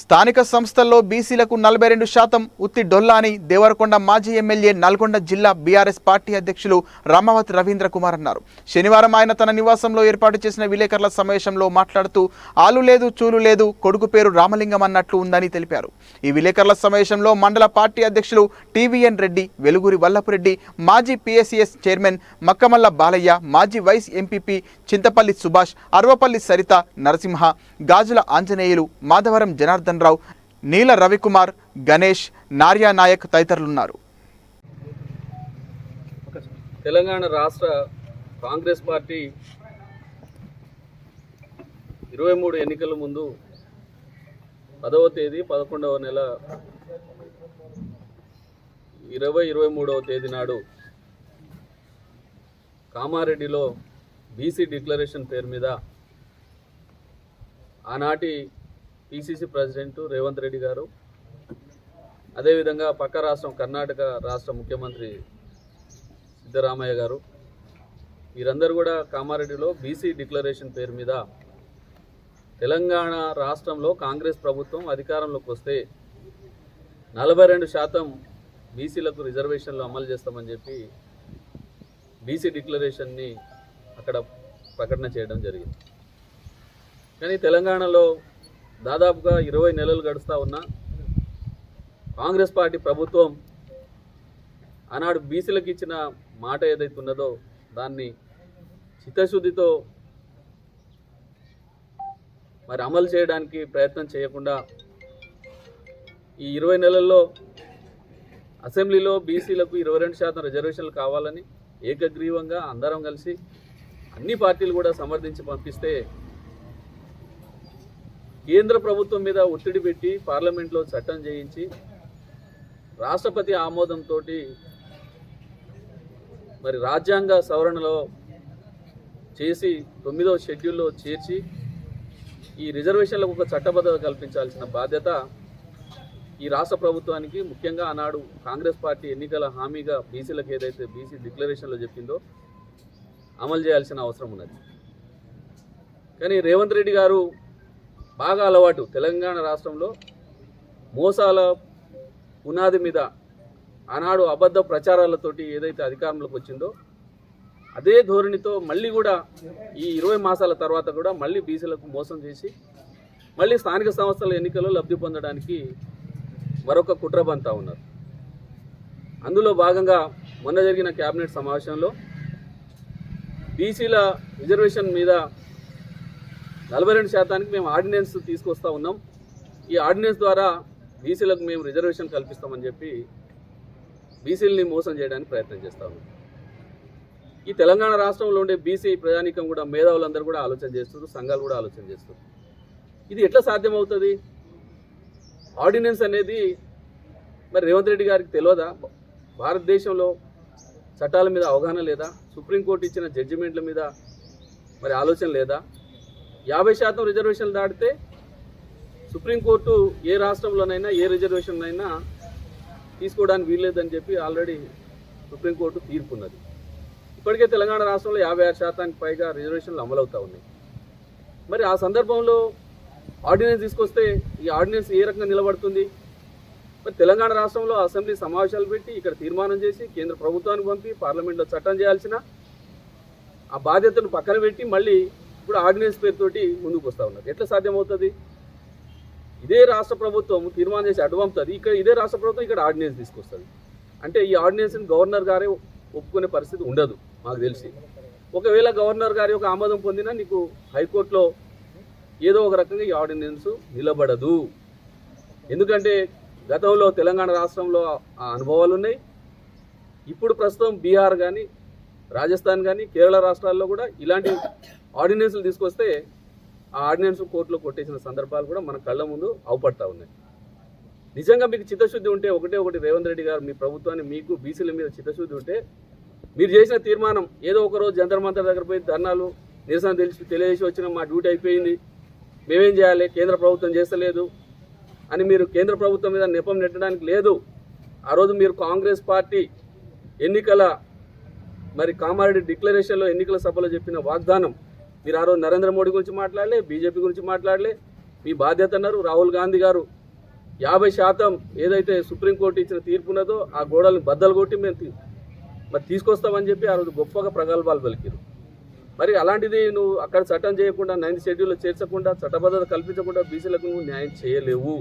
స్థానిక సంస్థల్లో బీసీలకు నలభై రెండు శాతం ఉత్తి డొల్లా అని దేవరకొండ మాజీ ఎమ్మెల్యే నల్గొండ జిల్లా బీఆర్ఎస్ పార్టీ అధ్యక్షులు రామావతి రవీంద్ర కుమార్ అన్నారు. శనివారం ఆయన తన నివాసంలో ఏర్పాటు చేసిన విలేకరుల సమావేశంలో మాట్లాడుతూ ఆలు లేదు చూలు లేదు కొడుకు పేరు రామలింగం అన్నట్లు ఉందని తెలిపారు. ఈ విలేకరుల సమావేశంలో మండల పార్టీ అధ్యక్షులు టీవీఎన్ రెడ్డి వెలుగురి వల్లపురెడ్డి మాజీ పిఎస్సిఎస్ చైర్మన్ మక్కమల్ల బాలయ్య మాజీ వైస్ ఎంపీపీ చింతపల్లి సుభాష్ అరవపల్లి సరిత నరసింహ గాజుల ఆంజనేయులు మాధవరం జనార్దన్ రావు నీల రవికుమార్ గణేష్ నార్యా నాయక్ తదితరులున్నారు. తెలంగాణ రాష్ట్ర కాంగ్రెస్ పార్టీ ఇరవై మూడు ఎన్నికల ముందు పదవ తేదీ పదకొండవ నెల ఇరవై ఇరవై మూడవ తేదీ నాడు కామారెడ్డిలో బీసీ డిక్లరేషన్ పేరు మీద ఆనాటి పిసిసి ప్రెసిడెంట్ రేవంత్ రెడ్డి గారు అదేవిధంగా పక్క రాష్ట్రం కర్ణాటక రాష్ట్ర ముఖ్యమంత్రి సిద్ధరామయ్య గారు వీరందరూ కూడా కామారెడ్డిలో బీసీ డిక్లరేషన్ పేరు మీద తెలంగాణ రాష్ట్రంలో కాంగ్రెస్ ప్రభుత్వం అధికారంలోకి వస్తే నలభై రెండు శాతం బీసీలకు రిజర్వేషన్లు అమలు చేస్తామని చెప్పి బీసీ డిక్లరేషన్ని అక్కడ ప్రకటన చేయడం జరిగింది. కానీ తెలంగాణలో దాదాపుగా ఇరవై నెలలు గడుస్తూ ఉన్నా కాంగ్రెస్ పార్టీ ప్రభుత్వం ఆనాడు బీసీలకు ఇచ్చిన మాట ఏదైతే ఉన్నదో దాన్ని చిత్తశుద్ధితో మరి అమలు చేయడానికి ప్రయత్నం చేయకుండా ఈ ఇరవై నెలల్లో అసెంబ్లీలో బీసీలకు ఇరవై రెండు శాతం రిజర్వేషన్లు కావాలని ఏకగ్రీవంగా అందరం కలిసి అన్ని పార్టీలు కూడా సమర్థించి పంపిస్తే కేంద్ర ప్రభుత్వం మీద ఒత్తిడి పెట్టి పార్లమెంట్లో చట్టం చేయించి రాష్ట్రపతి ఆమోదంతో మరి రాజ్యాంగ సవరణలో చేసి తొమ్మిదవ షెడ్యూల్లో చేర్చి ఈ రిజర్వేషన్లకు ఒక చట్టబద్ధత కల్పించాల్సిన బాధ్యత ఈ రాష్ట్ర ప్రభుత్వానికి. ముఖ్యంగా ఆనాడు కాంగ్రెస్ పార్టీ ఎన్నికల హామీగా బీసీలకు ఏదైతే బీసీ డిక్లరేషన్లో చెప్పిందో అమలు చేయాల్సిన అవసరం ఉన్నది. కానీ రేవంత్ రెడ్డి గారు బాగా అలవాటు. తెలంగాణ రాష్ట్రంలో మోసాల పునాది మీద ఆనాడు అబద్ధ ప్రచారాలతోటి ఏదైతే అధికారంలోకి వచ్చిందో అదే ధోరణితో మళ్ళీ కూడా ఈ ఇరవై మాసాల తర్వాత కూడా మళ్ళీ బీసీలకు మోసం చేసి మళ్ళీ స్థానిక సంస్థల ఎన్నికల్లో లబ్ధి పొందడానికి మరొక కుట్ర బంతా ఉన్నారు. అందులో భాగంగా మొన్న జరిగిన కేబినెట్ సమావేశంలో బీసీల రిజర్వేషన్ మీద నలభై రెండు శాతానికి మేము ఆర్డినెన్స్ తీసుకొస్తా ఉన్నాం. ఈ ఆర్డినెన్స్ ద్వారా బీసీలకు మేము రిజర్వేషన్ కల్పిస్తామని చెప్పి బీసీలని మోసం చేయడానికి ప్రయత్నం చేస్తా ఉన్నాం. ఈ తెలంగాణ రాష్ట్రంలో ఉండే బీసీ ప్రజానీకం కూడా మేధావులందరూ కూడా ఆలోచన చేస్తున్నారు సంఘాలు కూడా ఆలోచన చేస్తున్నారు. ఇది ఎట్లా సాధ్యమవుతుంది? ఆర్డినెన్స్ అనేది మరి రేవంత్ రెడ్డి గారికి తెలియదా? భారతదేశంలో చట్టాల మీద అవగాహన లేదా? సుప్రీంకోర్టు ఇచ్చిన జడ్జిమెంట్ల మీద మరి ఆలోచన లేదా? యాభై శాతం రిజర్వేషన్లు దాటితే సుప్రీంకోర్టు ఏ రాష్ట్రంలోనైనా ఏ రిజర్వేషన్ అయినా తీసుకోవడానికి వీల్లేదని చెప్పి ఆల్రెడీ సుప్రీంకోర్టు తీర్పున్నది. ఇప్పటికే తెలంగాణ రాష్ట్రంలో యాభై ఆరు శాతానికి పైగా రిజర్వేషన్లు అమలవుతూ ఉన్నాయి. మరి ఆ సందర్భంలో ఆర్డినెన్స్ తీసుకొస్తే ఈ ఆర్డినెన్స్ ఏ రకంగా నిలబడుతుంది? మరి తెలంగాణ రాష్ట్రంలో అసెంబ్లీ సమావేశాలు పెట్టి ఇక్కడ తీర్మానం చేసి కేంద్ర ప్రభుత్వానికి పంపి పార్లమెంట్లో చట్టం చేయాల్సిన ఆ బాధ్యతను పక్కన పెట్టి మళ్ళీ ఇప్పుడు ఆర్డినెన్స్ పేరుతోటి ముందుకు వస్తూ ఉన్నారు. ఎట్లా సాధ్యమవుతుంది? ఇదే రాష్ట్ర ప్రభుత్వం తీర్మానం చేసి అడ్డుపంపుతుంది ఇక్కడ ఇదే రాష్ట్ర ప్రభుత్వం ఇక్కడ ఆర్డినెన్స్ తీసుకొస్తుంది. అంటే ఈ ఆర్డినెన్స్ని గవర్నర్ గారే ఒప్పుకునే పరిస్థితి ఉండదు మాకు తెలిసి. ఒకవేళ గవర్నర్ గారి యొక్క ఆమోదం పొందినా నీకు హైకోర్టులో ఏదో ఒక రకంగా ఈ ఆర్డినెన్స్ నిలబడదు. ఎందుకంటే గతంలో తెలంగాణ రాష్ట్రంలో ఆ అనుభవాలు ఉన్నాయి. ఇప్పుడు ప్రస్తుతం బీహార్ కానీ రాజస్థాన్ కానీ కేరళ రాష్ట్రాల్లో కూడా ఇలాంటి ఆర్డినెన్స్లు తీసుకొస్తే ఆ ఆర్డినెన్స్ కోర్టులో కొట్టేసిన సందర్భాలు కూడా మన కళ్ళ ముందు అవపడతా ఉన్నాయి. నిజంగా మీకు చిత్తశుద్ధి ఉంటే ఒకటే ఒకటి రేవంత్ రెడ్డి గారు మీ ప్రభుత్వాన్ని మీకు బీసీల మీద చిత్తశుద్ధి ఉంటే మీరు చేసిన తీర్మానం ఏదో ఒక రోజు జంతర్ మంతర్ దగ్గర పోయి ధర్నాలు నిరసన తెలిసి తెలియజేసి వచ్చిన మా డ్యూటీ అయిపోయింది. మేమేం చేయాలి? కేంద్ర ప్రభుత్వం చేస్తలేదు అని మీరు కేంద్ర ప్రభుత్వం మీద నెపం నెట్టడానికి లేదు. ఆ రోజు మీరు కాంగ్రెస్ పార్టీ ఎన్నికల మరి కామారెడ్డి డిక్లరేషన్లో ఎన్నికల సభలో చెప్పిన వాగ్దానం మీరు ఆ రోజు నరేంద్ర మోడీ గురించి మాట్లాడలే బీజేపీ గురించి మాట్లాడలే మీ బాధ్యత అన్నారు రాహుల్ గాంధీ గారు. యాభై శాతం ఏదైతే సుప్రీంకోర్టు ఇచ్చిన తీర్పు ఉన్నదో ఆ గోడల్ని బద్దలు కొట్టి మేము మరి తీసుకొస్తామని చెప్పి ఆ రోజు గొప్పగా ప్రగల్భాలు పలికిరు. మరి అలాంటిది నువ్వు అక్కడ చట్టం చేయకుండా నైన్త్ షెడ్యూల్లో చేర్చకుండా చట్టబద్ధత కల్పించకుండా బీసీలకు నువ్వు న్యాయం చేయలేవు.